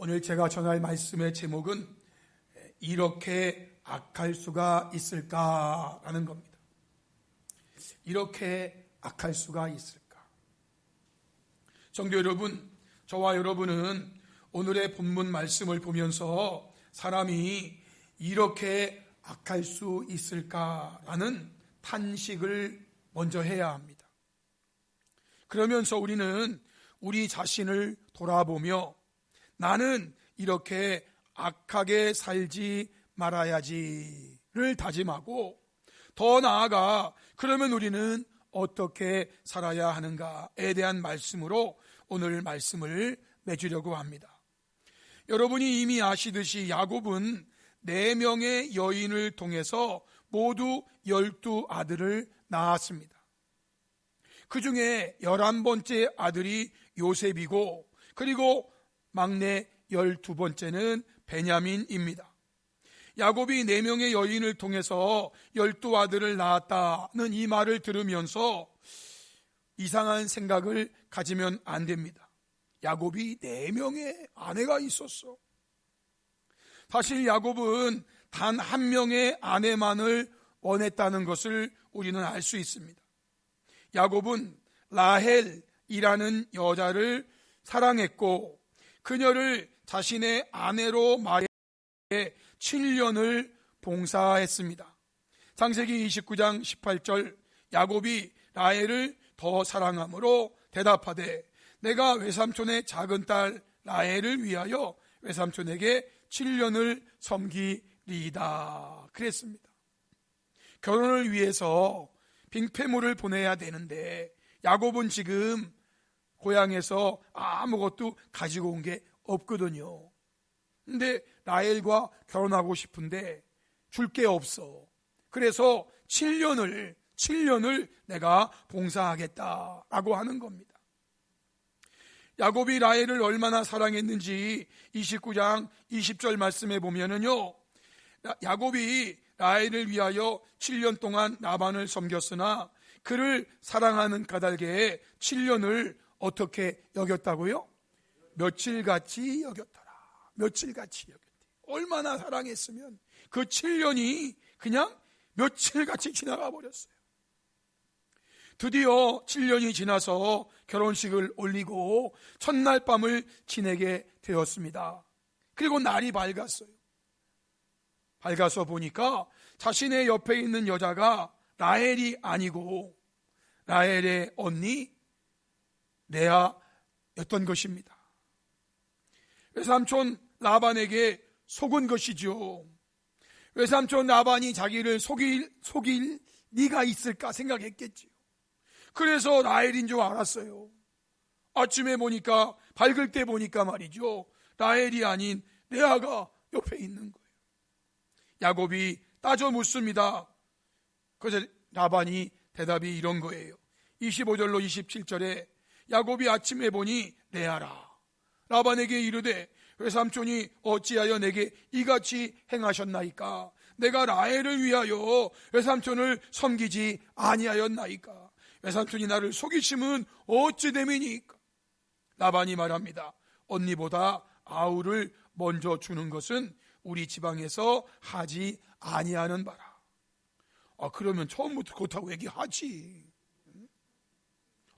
오늘 제가 전할 말씀의 제목은 이렇게 악할 수가 있을까라는 겁니다. 이렇게 악할 수가 있을까? 정교 여러분, 저와 여러분은 오늘의 본문 말씀을 보면서 사람이 이렇게 악할 수 있을까라는 탄식을 먼저 해야 합니다. 그러면서 우리는 우리 자신을 돌아보며 나는 이렇게 악하게 살지 말아야지를 다짐하고 더 나아가 그러면 우리는 어떻게 살아야 하는가에 대한 말씀으로 오늘 말씀을 맺으려고 합니다. 여러분이 이미 아시듯이 야곱은 네 명의 여인을 통해서 모두 열두 아들을 낳았습니다. 그 중에 열한 번째 아들이 요셉이고 그리고 막내 열두 번째는 베냐민입니다. 야곱이 네 명의 여인을 통해서 열두 아들을 낳았다는 이 말을 들으면서 이상한 생각을 가지면 안 됩니다. 야곱이 네 명의 아내가 있었어. 사실 야곱은 단 한 명의 아내만을 원했다는 것을 우리는 알 수 있습니다. 야곱은 라헬이라는 여자를 사랑했고 그녀를 자신의 아내로 말해 7년을 봉사했습니다. 창세기 29장 18절 야곱이 라헬을 더 사랑함으로 대답하되 내가 외삼촌의 작은 딸 라헬을 위하여 외삼촌에게 7년을 섬기리이다. 그랬습니다. 결혼을 위해서 빙패물을 보내야 되는데 야곱은 지금 고향에서 아무것도 가지고 온 게 없거든요. 근데 라헬과 결혼하고 싶은데 줄 게 없어. 그래서 7년을 7년을 내가 봉사하겠다라고 하는 겁니다. 야곱이 라헬을 얼마나 사랑했는지 29장 20절 말씀에 보면은요. 야곱이 라헬을 위하여 7년 동안 나반을 섬겼으나 그를 사랑하는 까닭에 7년을 어떻게 여겼다고요? 며칠같이 여겼더라. 며칠같이 여겼대. 얼마나 사랑했으면 그 7년이 그냥 며칠같이 지나가 버렸어요. 드디어 7년이 지나서 결혼식을 올리고 첫날 밤을 지내게 되었습니다. 그리고 날이 밝았어요. 밝아서 보니까 자신의 옆에 있는 여자가 라헬이 아니고 라헬의 언니 레아였던 것입니다. 외삼촌 라반에게 속은 것이죠. 외삼촌 라반이 자기를 속일 속일 네가 있을까 생각했겠지요. 그래서 라헬인 줄 알았어요. 아침에 보니까 밝을 때 보니까 말이죠. 라헬이 아닌 레아가 옆에 있는 거예요. 야곱이 따져 묻습니다. 그래서 라반이 대답이 이런 거예요. 25절로 27절에 야곱이 아침에 보니 레아라. 라반에게 이르되 외삼촌이 어찌하여 내게 이같이 행하셨나이까? 내가 라헬을 위하여 외삼촌을 섬기지 아니하였나이까? 외삼촌이 나를 속이심은 어찌 됨이니까? 라반이 말합니다. 언니보다 아우를 먼저 주는 것은 우리 지방에서 하지 아니하는 바라. 아, 그러면 처음부터 그렇다고 얘기하지.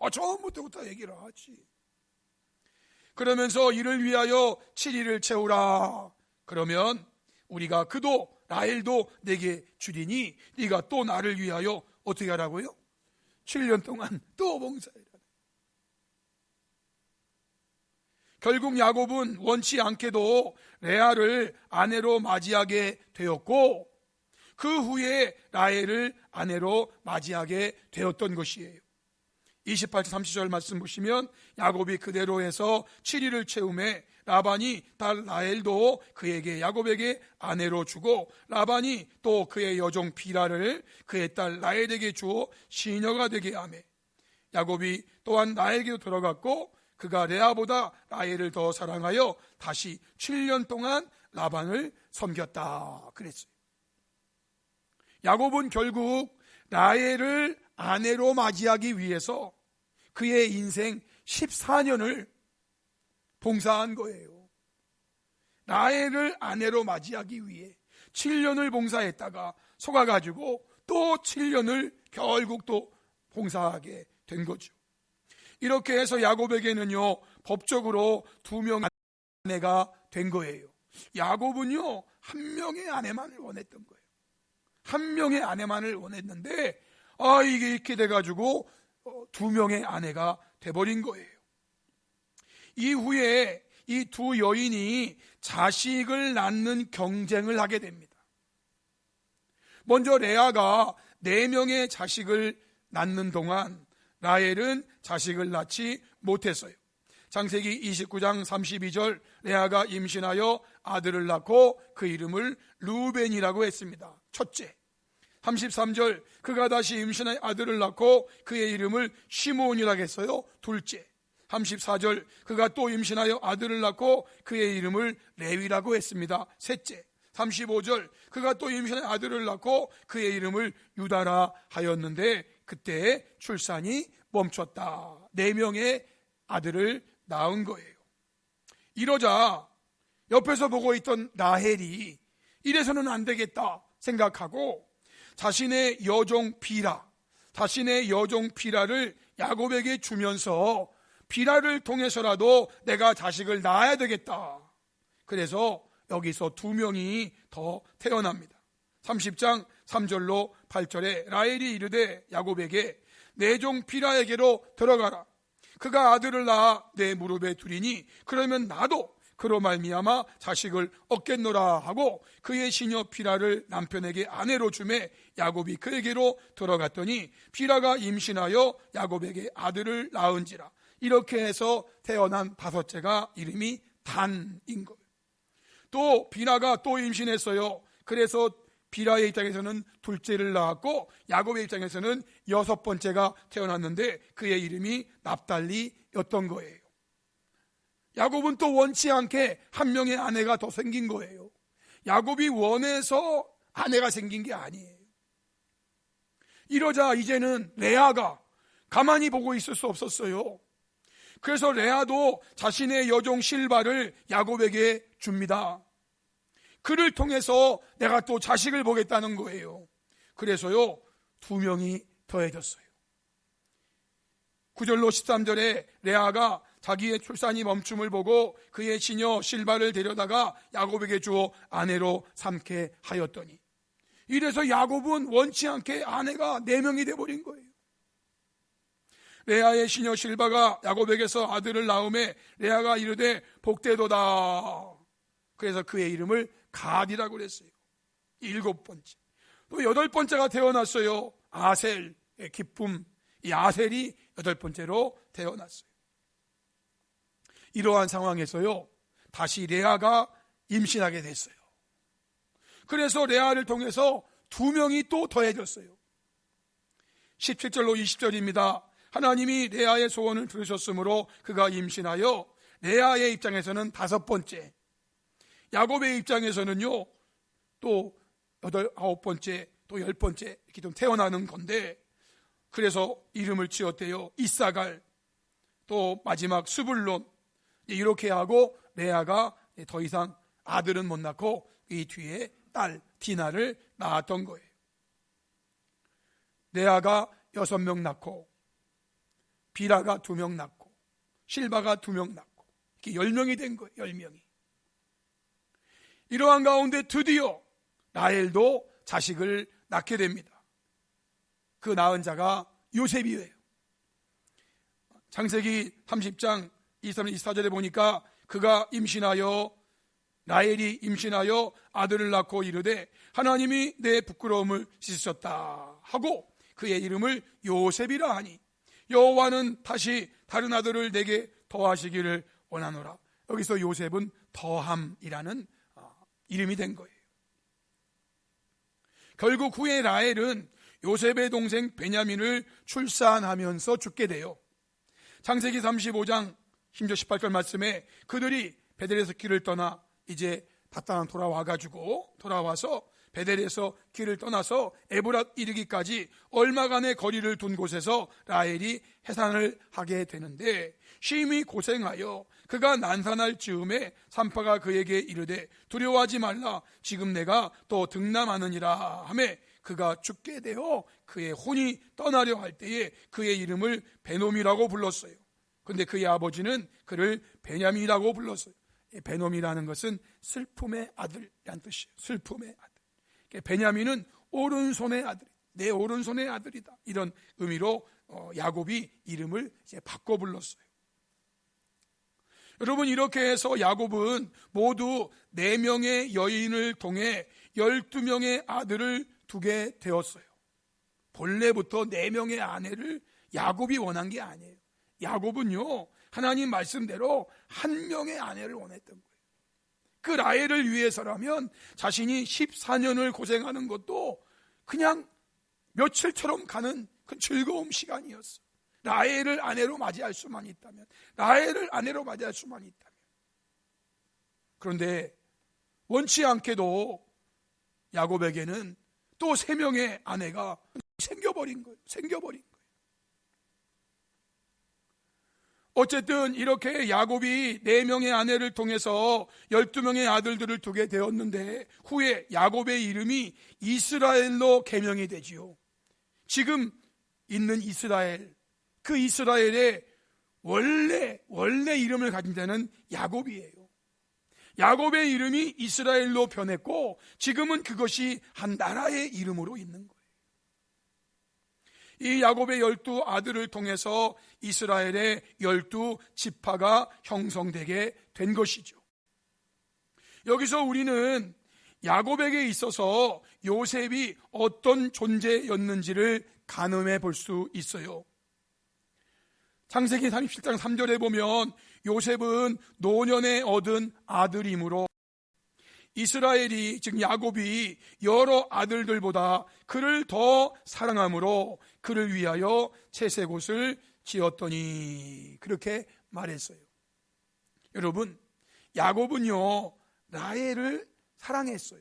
아, 처음부터 얘기를 하지. 그러면서 이를 위하여 7일을 채우라. 그러면 우리가 그도 라헬도 내게 주리니 네가 또 나를 위하여 어떻게 하라고요? 7년 동안 또 봉사해라. 결국 야곱은 원치 않게도 레아를 아내로 맞이하게 되었고 그 후에 라헬을 아내로 맞이하게 되었던 것이에요. 28절 30절 말씀 보시면 야곱이 그대로 해서 7일을 채움에 라반이 딸 라헬도 그에게 야곱에게 아내로 주고 라반이 또 그의 여종 비라를 그의 딸 라헬에게 주어 시녀가 되게 하매 야곱이 또한 나에게로 들어갔고 그가 레아보다 라헬을 더 사랑하여 다시 7년 동안 라반을 섬겼다 그랬어요. 야곱은 결국 라헬을 아내로 맞이하기 위해서 그의 인생 14년을 봉사한 거예요. 라헬을 아내로 맞이하기 위해 7년을 봉사했다가 속아가지고 또 7년을 결국 또 봉사하게 된 거죠. 이렇게 해서 야곱에게는요, 법적으로 두 명 아내가 된 거예요. 야곱은요, 한 명의 아내만을 원했던 거예요. 한 명의 아내만을 원했는데, 아, 이게 이렇게 돼가지고 어, 두 명의 아내가 돼버린 거예요. 이후에 이 두 여인이 자식을 낳는 경쟁을 하게 됩니다. 먼저 레아가 네 명의 자식을 낳는 동안 라헬은 자식을 낳지 못했어요. 장세기 29장 32절 레아가 임신하여 아들을 낳고 그 이름을 루벤이라고 했습니다. 첫째. 33절 그가 다시 임신하여 아들을 낳고 그의 이름을 시몬이라고 했어요. 둘째. 34절 그가 또 임신하여 아들을 낳고 그의 이름을 레위라고 했습니다. 셋째. 35절 그가 또 임신하여 아들을 낳고 그의 이름을 유다라 하였는데 그때 출산이 멈췄다. 네 명의 아들을 낳은 거예요. 이러자 옆에서 보고 있던 라헬이 이래서는 안 되겠다 생각하고 자신의 여종 비라, 자신의 여종 비라를 야곱에게 주면서 비라를 통해서라도 내가 자식을 낳아야 되겠다. 그래서 여기서 두 명이 더 태어납니다. 30장 3절로 8절에 라헬이 이르되 야곱에게 내 종 비라에게로 들어가라. 그가 아들을 낳아 내 무릎에 두리니 그러면 나도 그로 말미암아 자식을 얻겠노라 하고 그의 시녀 피라를 남편에게 아내로 주매 야곱이 그에게로 들어갔더니 피라가 임신하여 야곱에게 아들을 낳은지라 이렇게 해서 태어난 다섯째가 이름이 단인 거예요. 또 비라가 또 임신했어요. 그래서 비라의 입장에서는 둘째를 낳았고 야곱의 입장에서는 여섯 번째가 태어났는데 그의 이름이 납달리였던 거예요. 야곱은 또 원치 않게 한 명의 아내가 더 생긴 거예요. 야곱이 원해서 아내가 생긴 게 아니에요. 이러자 이제는 레아가 가만히 보고 있을 수 없었어요. 그래서 레아도 자신의 여종 실바를 야곱에게 줍니다. 그를 통해서 내가 또 자식을 보겠다는 거예요. 그래서요, 두 명이 더해졌어요. 9절로 13절에 레아가 자기의 출산이 멈춤을 보고 그의 시녀 실바를 데려다가 야곱에게 주어 아내로 삼게 하였더니 이래서 야곱은 원치 않게 아내가 네 명이 돼 버린 거예요. 레아의 시녀 실바가 야곱에게서 아들을 낳음에 레아가 이르되 복되도다. 그래서 그의 이름을 가디라고 그랬어요. 일곱 번째. 또 여덟 번째가 태어났어요. 아셀의 기쁨. 이 아셀이 여덟 번째로 태어났어요. 이러한 상황에서요. 다시 레아가 임신하게 됐어요. 그래서 레아를 통해서 두 명이 또 더해졌어요. 17절로 20절입니다. 하나님이 레아의 소원을 들으셨으므로 그가 임신하여 레아의 입장에서는 다섯 번째, 야곱의 입장에서는요, 또 여덟, 아홉 번째, 또 열 번째 이렇게 좀 태어나는 건데, 그래서 이름을 지었대요. 이사갈, 또 마지막 수불론, 이렇게 하고 레아가 더 이상 아들은 못 낳고 이 뒤에 딸 디나를 낳았던 거예요. 레아가 여섯 명 낳고 비라가 두 명 낳고 실바가 두 명 낳고 이렇게 열 명이 된 거예요. 열 명이. 이러한 가운데 드디어 라헬도 자식을 낳게 됩니다. 그 낳은 자가 요셉이에요. 창세기 30장 23, 24절에 보니까 그가 임신하여 라헬이 임신하여 아들을 낳고 이르되 하나님이 내 부끄러움을 씻으셨다 하고 그의 이름을 요셉이라 하니 여호와는 다시 다른 아들을 내게 더하시기를 원하노라. 여기서 요셉은 더함이라는 어, 이름이 된 거예요. 결국 후에 라헬은 요셉의 동생 베냐민을 출산하면서 죽게 돼요. 창세기 35장 10절 18절 말씀에 그들이 베델에서 길을 떠나 이제 바탕 돌아와 가지고 돌아와서 베델에서 길을 떠나서 에브랏 이르기까지 얼마간의 거리를 둔 곳에서 라헬이 해산을 하게 되는데 심히 고생하여 그가 난산할 즈음에 산파가 그에게 이르되 두려워하지 말라 지금 내가 또 등남하느니라 하매 그가 죽게 되어 그의 혼이 떠나려 할 때에 그의 이름을 베놈이라고 불렀어요. 근데 그의 아버지는 그를 베냐민이라고 불렀어요. 베놈이라는 것은 슬픔의 아들이란 뜻이에요. 슬픔의 아들. 베냐민은 오른손의 아들, 내 오른손의 아들이다. 이런 의미로 어, 야곱이 이름을 이제 바꿔 불렀어요. 여러분 이렇게 해서 야곱은 모두 4명의 여인을 통해 12명의 아들을 두게 되었어요. 본래부터 4명의 아내를 야곱이 원한 게 아니에요. 야곱은요, 하나님 말씀대로 한 명의 아내를 원했던 거예요. 그 라헬을 위해서라면 자신이 14년을 고생하는 것도 그냥 며칠처럼 가는 그 즐거운 시간이었어. 라헬을 아내로 맞이할 수만 있다면, 라헬을 아내로 맞이할 수만 있다면. 그런데 원치 않게도 야곱에게는 또 세 명의 아내가 생겨버린 거예요. 생겨버린 거예요. 어쨌든 이렇게 야곱이 네 명의 아내를 통해서 열두 명의 아들들을 두게 되었는데 후에 야곱의 이름이 이스라엘로 개명이 되지요. 지금 있는 이스라엘 그 이스라엘의 원래 원래 이름을 가진 자는 야곱이에요. 야곱의 이름이 이스라엘로 변했고 지금은 그것이 한 나라의 이름으로 있는 거예요. 이 야곱의 열두 아들을 통해서 이스라엘의 열두 지파가 형성되게 된 것이죠. 여기서 우리는 야곱에게 있어서 요셉이 어떤 존재였는지를 가늠해 볼 수 있어요. 창세기 37장 3절에 보면 요셉은 노년에 얻은 아들이므로 이스라엘이 즉 야곱이 여러 아들들보다 그를 더 사랑함으로 그를 위하여 채색 옷을 지었더니 그렇게 말했어요. 여러분 야곱은요 라헬을 사랑했어요.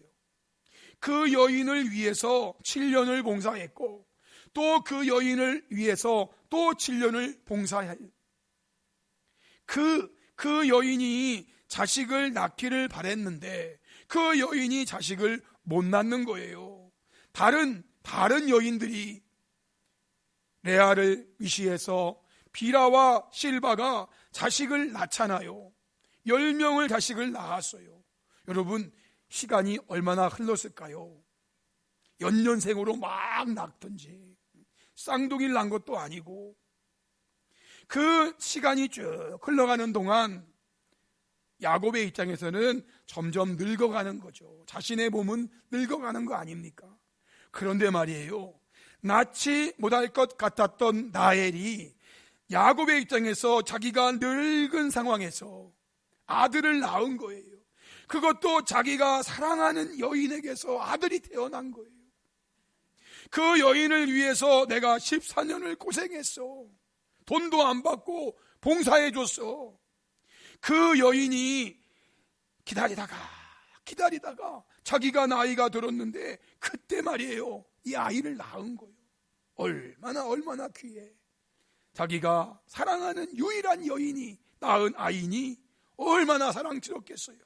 그 여인을 위해서 7년을 봉사했고 또 그 여인을 위해서 또 7년을 봉사할 그, 그 여인이 자식을 낳기를 바랬는데 그 여인이 자식을 못 낳는 거예요. 다른, 다른 여인들이 레아를 위시해서 비라와 실바가 자식을 낳잖아요. 10명을 자식을 낳았어요. 여러분, 시간이 얼마나 흘렀을까요? 연년생으로 막 낳던지, 쌍둥이를 낳은 것도 아니고, 그 시간이 쭉 흘러가는 동안 야곱의 입장에서는 점점 늙어가는 거죠. 자신의 몸은 늙어가는 거 아닙니까? 그런데 말이에요. 낫지 못할 것 같았던 나엘이 야곱의 입장에서 자기가 늙은 상황에서 아들을 낳은 거예요. 그것도 자기가 사랑하는 여인에게서 아들이 태어난 거예요. 그 여인을 위해서 내가 14년을 고생했어. 돈도 안 받고 봉사해 줬어. 그 여인이 기다리다가 기다리다가 자기가 나이가 들었는데 그때 말이에요. 이 아이를 낳은 거예요. 얼마나 얼마나 귀해. 자기가 사랑하는 유일한 여인이 낳은 아이니 얼마나 사랑스럽겠어요.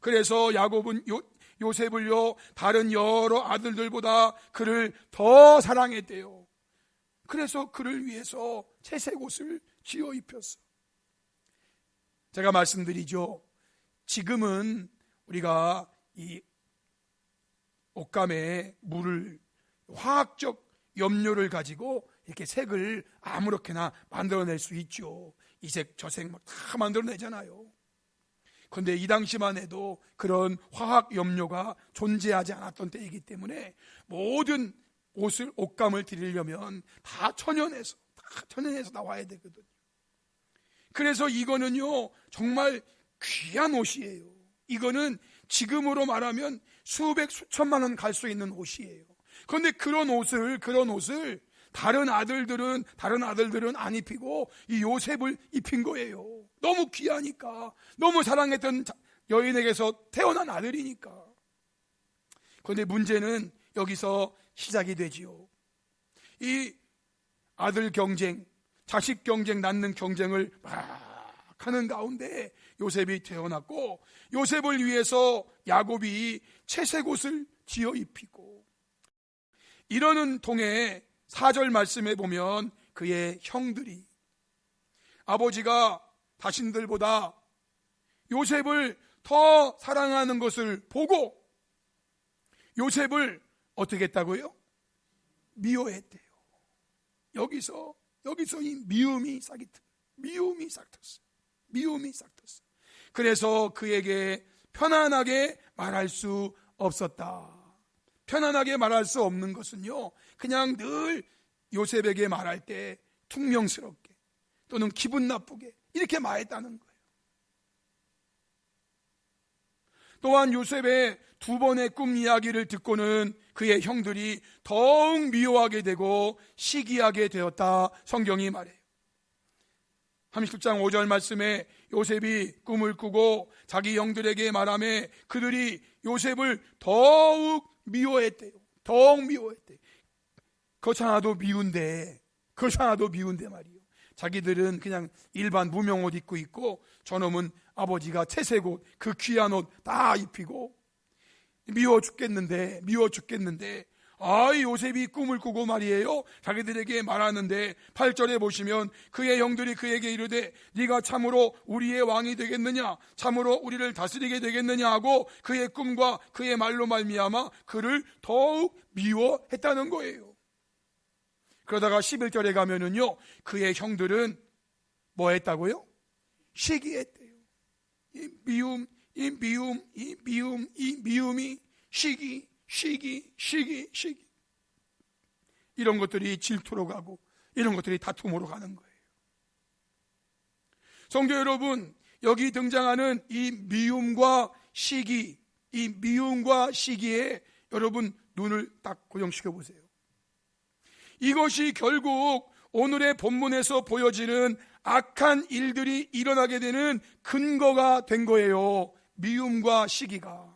그래서 야곱은 요, 요셉을요 다른 여러 아들들보다 그를 더 사랑했대요. 그래서 그를 위해서 채색 옷을 지어 입혔어. 제가 말씀드리죠. 지금은 우리가 이 옷감에 물을 화학적 염료를 가지고 이렇게 색을 아무렇게나 만들어낼 수 있죠. 이 색, 저 색 막 다 만들어내잖아요. 그런데 이 당시만 해도 그런 화학 염료가 존재하지 않았던 때이기 때문에 모든 옷을 옷감을 드리려면 다 천연에서 다 천연에서 나와야 되거든요. 그래서 이거는요 정말 귀한 옷이에요. 이거는 지금으로 말하면 수백 수천만 원 갈 수 있는 옷이에요. 그런데 그런 옷을 그런 옷을 다른 아들들은 다른 아들들은 안 입히고 이 요셉을 입힌 거예요. 너무 귀하니까 너무 사랑했던 여인에게서 태어난 아들이니까 그런데 문제는 여기서 시작이 되지요. 이 아들 경쟁, 자식 경쟁, 낳는 경쟁을 막 하는 가운데 요셉이 태어났고 요셉을 위해서 야곱이 채색 옷을 지어 입히고 이러는 통에 사절 말씀에 보면 그의 형들이 아버지가 자신들보다 요셉을 더 사랑하는 것을 보고 요셉을 어떻게 했다고요? 미워했대요. 여기서 여기서 이 미움이 싹이 미움이 싹 텄어. 미움이 싹 텄어. 그래서 그에게 편안하게 말할 수 없었다. 편안하게 말할 수 없는 것은요. 그냥 늘 요셉에게 말할 때 퉁명스럽게 또는 기분 나쁘게 이렇게 말했다는 거예요. 또한 요셉의 두 번의 꿈 이야기를 듣고는 그의 형들이 더욱 미워하게 되고 시기하게 되었다. 성경이 말해요. 37장 5절 말씀에 요셉이 꿈을 꾸고 자기 형들에게 말하며 그들이 요셉을 더욱 미워했대요. 더욱 미워했대. 거창하도 미운데, 거창하도 미운데 말이요. 자기들은 그냥 일반 무명 옷 입고 있고 저놈은 아버지가 채색 옷, 그 귀한 옷 다 입히고 미워 죽겠는데, 미워 죽겠는데, 아이 요셉이 꿈을 꾸고 말이에요. 자기들에게 말하는데 8절에 보시면 그의 형들이 그에게 이르되 네가 참으로 우리의 왕이 되겠느냐 참으로 우리를 다스리게 되겠느냐 하고 그의 꿈과 그의 말로 말미암아 그를 더욱 미워했다는 거예요. 그러다가 11절에 가면은요. 그의 형들은 뭐 했다고요? 시기했대요. 이 미움, 이 미움, 이 미움, 이 미움이 시기, 시기, 시기, 시기. 이런 것들이 질투로 가고 이런 것들이 다툼으로 가는 거예요. 성도 여러분, 여기 등장하는 이 미움과 시기, 이 미움과 시기에 여러분 눈을 딱 고정시켜 보세요. 이것이 결국 오늘의 본문에서 보여지는 악한 일들이 일어나게 되는 근거가 된 거예요. 미움과 시기가.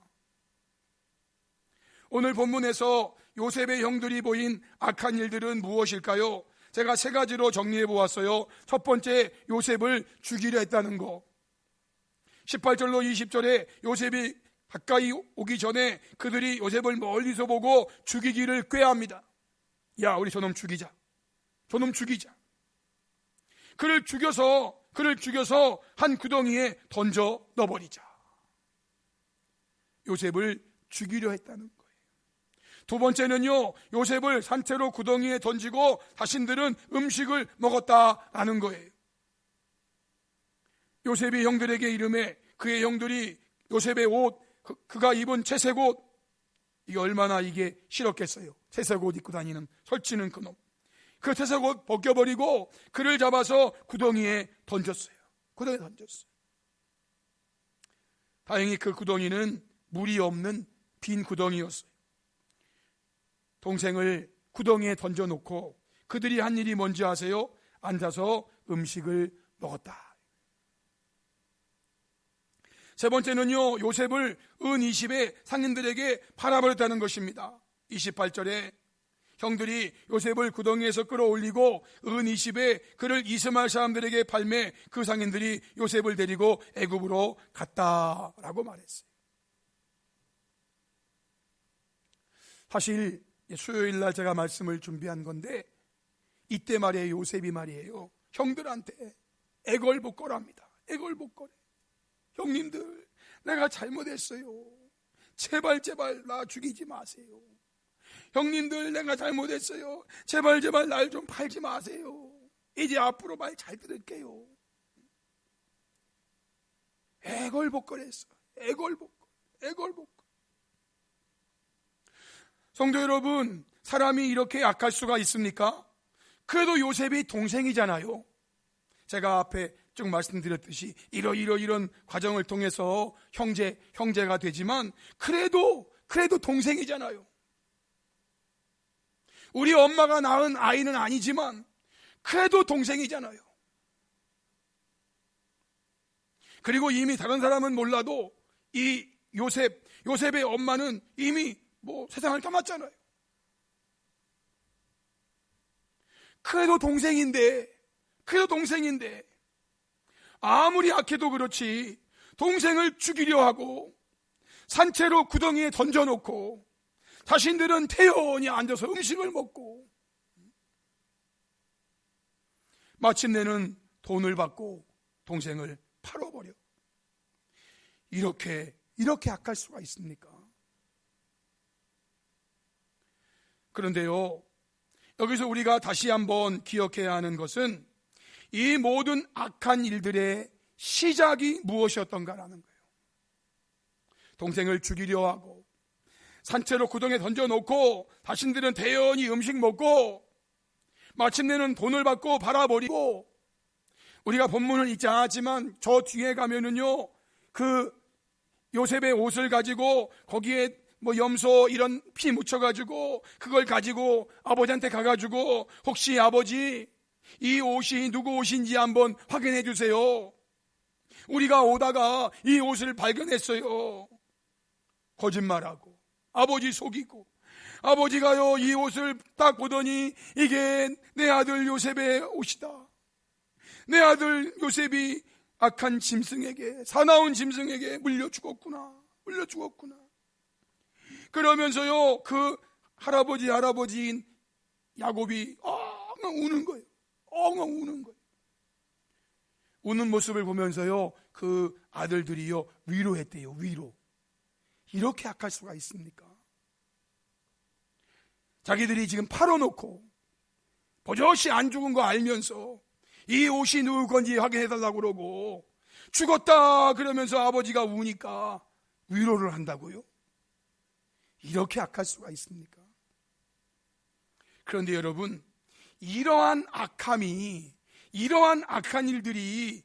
오늘 본문에서 요셉의 형들이 보인 악한 일들은 무엇일까요? 제가 세 가지로 정리해 보았어요. 첫 번째, 요셉을 죽이려 했다는 거. 18절로 20절에 요셉이 가까이 오기 전에 그들이 요셉을 멀리서 보고 죽이기를 꾀합니다. 야, 우리 저놈 죽이자. 저놈 죽이자. 그를 죽여서, 그를 죽여서 한 구덩이에 던져 넣어버리자. 요셉을 죽이려 했다는 거예요. 두 번째는요, 요셉을 산채로 구덩이에 던지고 자신들은 음식을 먹었다라는 거예요. 요셉이 형들에게 이름에 그의 형들이 요셉의 옷, 그, 가 입은 채색 옷, 이게 얼마나 이게 싫었겠어요. 채색 옷 입고 다니는 설치는 그놈. 그 채색 옷 벗겨버리고 그를 잡아서 구덩이에 던졌어요. 구덩이에 던졌어요. 다행히 그 구덩이는 물이 없는 빈 구덩이였어요. 동생을 구덩이에 던져놓고 그들이 한 일이 뭔지 아세요? 앉아서 음식을 먹었다. 세 번째는요, 요셉을 은 20에 상인들에게 팔아버렸다는 것입니다. 28절에 형들이 요셉을 구덩이에서 끌어올리고 은 20에 그를 이스마엘 사람들에게 팔매 그 상인들이 요셉을 데리고 애굽으로 갔다라고 말했어요. 사실 수요일 날 제가 말씀을 준비한 건데 이때 말이에요 요셉이 말이에요 형들한테 애걸복걸합니다 애걸복걸해 형님들 내가 잘못했어요. 제발 제발 나 죽이지 마세요. 형님들 내가 잘못했어요. 제발 제발 날 좀 팔지 마세요. 이제 앞으로 말 잘 들을게요. 애걸복걸했어. 애걸복걸 애걸복걸. 성도 여러분, 사람이 이렇게 약할 수가 있습니까? 그래도 요셉이 동생이잖아요. 제가 앞에 쭉 말씀드렸듯이 이러 이러 이런 과정을 통해서 형제, 형제가 되지만 그래도, 그래도 동생이잖아요. 우리 엄마가 낳은 아이는 아니지만 그래도 동생이잖아요. 그리고 이미 다른 사람은 몰라도 이 요셉, 요셉의 엄마는 이미 뭐 세상을 떠났잖아요. 그래도 동생인데, 그래도 동생인데, 아무리 악해도 그렇지, 동생을 죽이려 하고, 산채로 구덩이에 던져놓고, 자신들은 태연히 앉아서 음식을 먹고, 마침내는 돈을 받고 동생을 팔아버려. 이렇게, 이렇게 악할 수가 있습니까? 그런데요, 여기서 우리가 다시 한번 기억해야 하는 것은 이 모든 악한 일들의 시작이 무엇이었던가라는 거예요. 동생을 죽이려 하고 산채로 구덩이에 던져놓고 자신들은 대연히 음식 먹고 마침내는 돈을 받고 팔아버리고 우리가 본문을 읽지 않았지만 저 뒤에 가면은요 그 요셉의 옷을 가지고 거기에 뭐 염소 이런 피 묻혀가지고 그걸 가지고 아버지한테 가가지고 혹시 아버지 이 옷이 누구 옷인지 한번 확인해 주세요. 우리가 오다가 이 옷을 발견했어요. 거짓말하고 아버지 속이고 아버지가요 이 옷을 딱 보더니 이게 내 아들 요셉의 옷이다. 내 아들 요셉이 악한 짐승에게 사나운 짐승에게 물려 죽었구나. 물려 죽었구나. 그러면서요, 그 할아버지, 할아버지인 야곱이 엉엉 우는 거예요. 엉엉 우는 거예요. 우는 모습을 보면서요, 그 아들들이요, 위로했대요, 위로. 이렇게 악할 수가 있습니까? 자기들이 지금 팔아놓고, 버젓이 안 죽은 거 알면서, 이 옷이 누구 건지 확인해달라고 그러고, 죽었다 그러면서 아버지가 우니까 위로를 한다고요? 이렇게 악할 수가 있습니까? 그런데 여러분, 이러한 악함이, 이러한 악한 일들이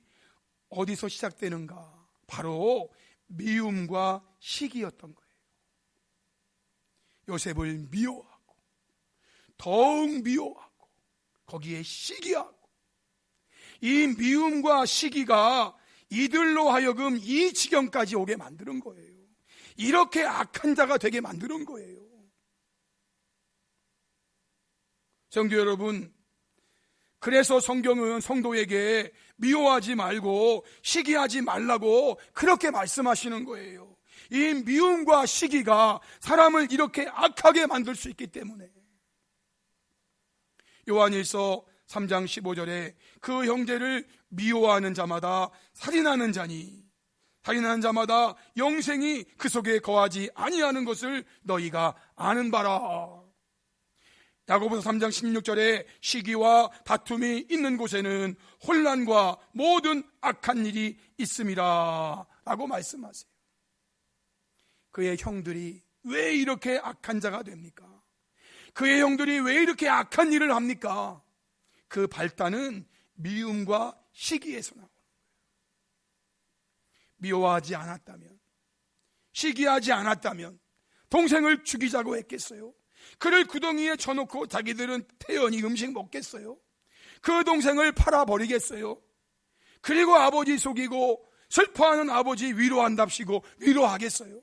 어디서 시작되는가? 바로 미움과 시기였던 거예요. 요셉을 미워하고, 더욱 미워하고, 거기에 시기하고, 이 미움과 시기가 이들로 하여금 이 지경까지 오게 만드는 거예요. 이렇게 악한 자가 되게 만드는 거예요. 성도 여러분, 그래서 성경은 성도에게 미워하지 말고 시기하지 말라고 그렇게 말씀하시는 거예요. 이 미움과 시기가 사람을 이렇게 악하게 만들 수 있기 때문에. 요한일서 3장 15절에 그 형제를 미워하는 자마다 살인하는 자니 살인하는 자마다 영생이 그 속에 거하지 아니하는 것을 너희가 아는 바라. 야고보서 3장 16절에 시기와 다툼이 있는 곳에는 혼란과 모든 악한 일이 있습니다. 라고 말씀하세요. 그의 형들이 왜 이렇게 악한 자가 됩니까? 그의 형들이 왜 이렇게 악한 일을 합니까? 그 발단은 미움과 시기에서 나옵니다. 미워하지 않았다면, 시기하지 않았다면, 동생을 죽이자고 했겠어요? 그를 구덩이에 쳐놓고 자기들은 태연히 음식 먹겠어요? 그 동생을 팔아버리겠어요? 그리고 아버지 속이고 슬퍼하는 아버지 위로한답시고 위로하겠어요?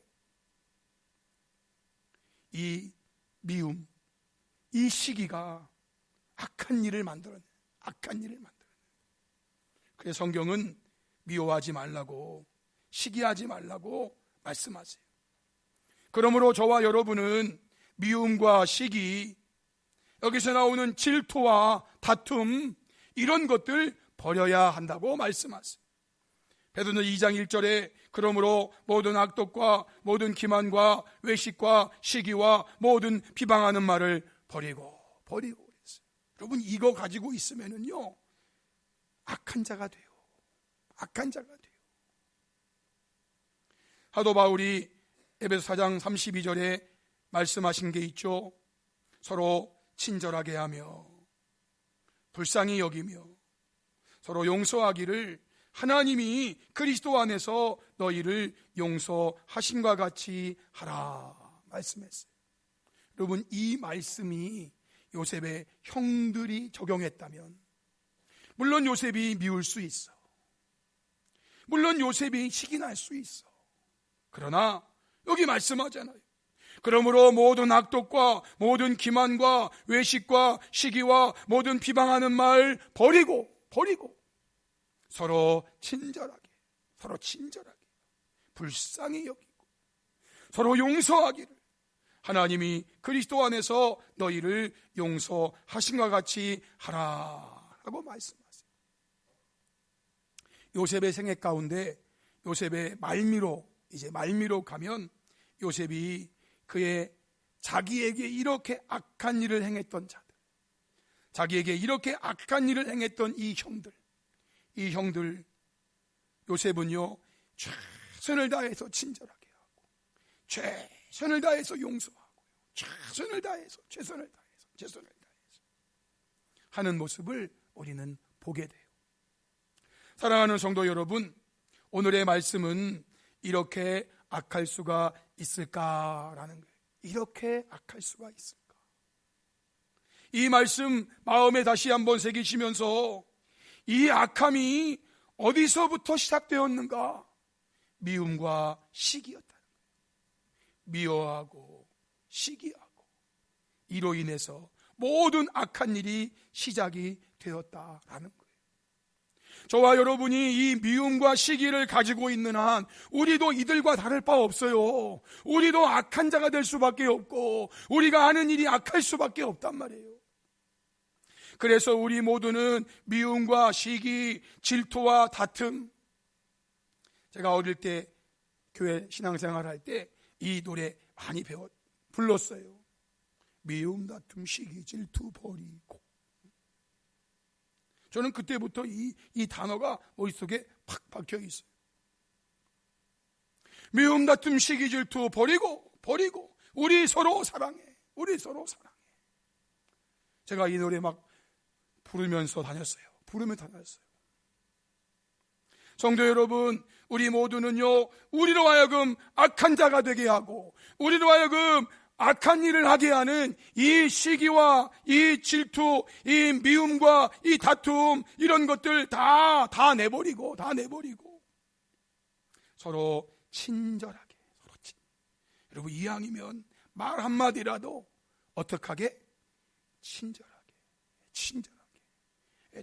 이 미움, 이 시기가 악한 일을 만들어내. 악한 일을 만들어내. 그래서 성경은 미워하지 말라고 시기하지 말라고 말씀하세요. 그러므로 저와 여러분은 미움과 시기, 여기서 나오는 질투와 다툼, 이런 것들 버려야 한다고 말씀하세요. 베드로 2장 1절에 그러므로 모든 악독과 모든 기만과 외식과 시기와 모든 비방하는 말을 버리고 버리고 그랬어요. 여러분 이거 가지고 있으면은요 악한 자가 돼요. 악한 자가 돼요. 사도 바울이 에베소 4장 32절에 말씀하신 게 있죠. 서로 친절하게 하며 불쌍히 여기며 서로 용서하기를 하나님이 그리스도 안에서 너희를 용서하신과 같이 하라 말씀했어요. 여러분 이 말씀이 요셉의 형들이 적용했다면 물론 요셉이 미울 수 있어. 물론 요셉이 시기 날 수 있어. 그러나 여기 말씀하잖아요. 그러므로 모든 악독과 모든 기만과 외식과 시기와 모든 비방하는 말 버리고 버리고 서로 친절하게 서로 친절하게 불쌍히 여기고 서로 용서하기를 하나님이 그리스도 안에서 너희를 용서하신과 같이 하라라고 말씀하세요. 요셉의 생애 가운데 요셉의 말미로 이제 말미로 가면 요셉이 그의 자기에게 이렇게 악한 일을 행했던 자들, 자기에게 이렇게 악한 일을 행했던 이 형들, 이 형들 요셉은요 최선을 다해서 친절하게 하고 최선을 다해서 용서하고요 최선을 다해서 최선을 다해서 최선을 다해서 하는 모습을 우리는 보게 돼요. 사랑하는 성도 여러분, 오늘의 말씀은 이렇게 악할 수가 있을까라는 거예요. 이렇게 악할 수가 있을까? 이 말씀 마음에 다시 한번 새기시면서 이 악함이 어디서부터 시작되었는가? 미움과 시기였다는 거예요. 미워하고 시기하고 이로 인해서 모든 악한 일이 시작이 되었다라는 거예요. 저와 여러분이 이 미움과 시기를 가지고 있는 한 우리도 이들과 다를 바 없어요. 우리도 악한 자가 될 수밖에 없고 우리가 하는 일이 악할 수밖에 없단 말이에요. 그래서 우리 모두는 미움과 시기, 질투와 다툼. 제가 어릴 때 교회 신앙생활 할 때 이 노래 많이 배워 불렀어요. 미움, 다툼, 시기, 질투 버리고. 저는 그때부터 이, 이 단어가 머릿속에 팍 박혀 있어요. 미움, 다툼, 시기, 질투 버리고, 버리고, 우리 서로 사랑해. 우리 서로 사랑해. 제가 이 노래 막 부르면서 다녔어요. 부르며 다녔어요. 성도 여러분, 우리 모두는요, 우리로 하여금 악한 자가 되게 하고, 우리로 하여금 악한 일을 하게 하는 이 시기와 이 질투, 이 미움과 이 다툼, 이런 것들 다, 다 내버리고, 다 내버리고, 서로 친절하게, 서로 친. 여러분, 이왕이면 말 한마디라도 어떻게 하게? 친절하게, 친절하게.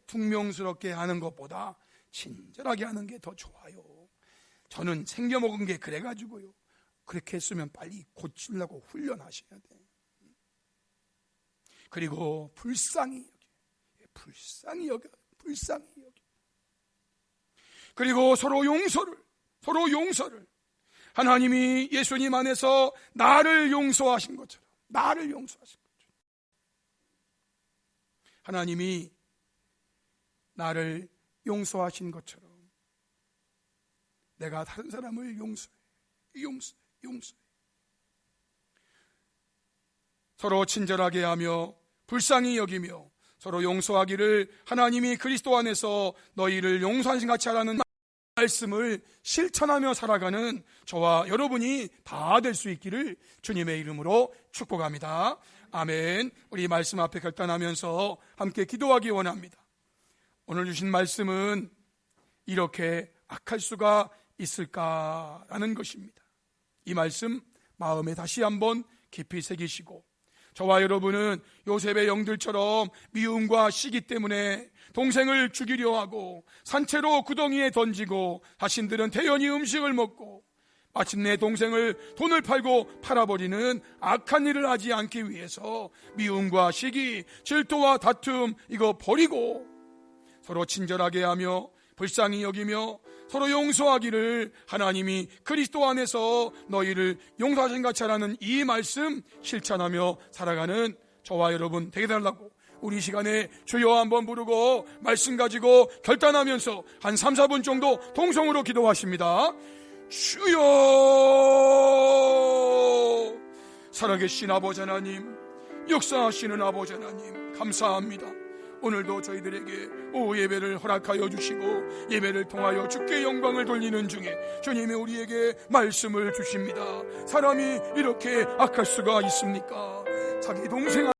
퉁명스럽게 하는 것보다 친절하게 하는 게 더 좋아요. 저는 챙겨먹은 게 그래가지고요. 그렇게 했으면 빨리 고치려고 훈련하셔야 돼. 그리고 불쌍히 여겨. 불쌍히 여겨. 불쌍히 여겨. 그리고 서로 용서를, 서로 용서를. 하나님이 예수님 안에서 나를 용서하신 것처럼, 나를 용서하신 것처럼. 하나님이 나를 용서하신 것처럼 내가 다른 사람을 용서해, 용서해, 용서해. 서로 친절하게 하며 불쌍히 여기며 서로 용서하기를 하나님이 그리스도 안에서 너희를 용서하신 같이 하라는 말씀을 실천하며 살아가는 저와 여러분이 다 될 수 있기를 주님의 이름으로 축복합니다. 아멘. 우리 말씀 앞에 결단하면서 함께 기도하기 원합니다. 오늘 주신 말씀은 이렇게 악할 수가 있을까라는 것입니다. 이 말씀 마음에 다시 한번 깊이 새기시고 저와 여러분은 요셉의 영들처럼 미움과 시기 때문에 동생을 죽이려 하고 산채로 구덩이에 던지고 자신들은 태연히 음식을 먹고 마침내 동생을 돈을 팔고 팔아버리는 악한 일을 하지 않기 위해서 미움과 시기, 질투와 다툼 이거 버리고 서로 친절하게 하며 불쌍히 여기며 서로 용서하기를 하나님이 그리스도 안에서 너희를 용서하신 같이 하라는 이 말씀 실천하며 살아가는 저와 여러분 되게 달라고 우리 시간에 주여 한번 부르고 말씀 가지고 결단하면서 한 3, 4분 정도 동성으로 기도하십니다. 주여 살아계신 아버지 하나님 역사하시는 아버지 하나님 감사합니다. 오늘도 저희들에게 오 예배를 허락하여 주시고 예배를 통하여 주께 영광을 돌리는 중에 주님이 우리에게 말씀을 주십니다. 사람이 이렇게 악할 수가 있습니까? 자기 동생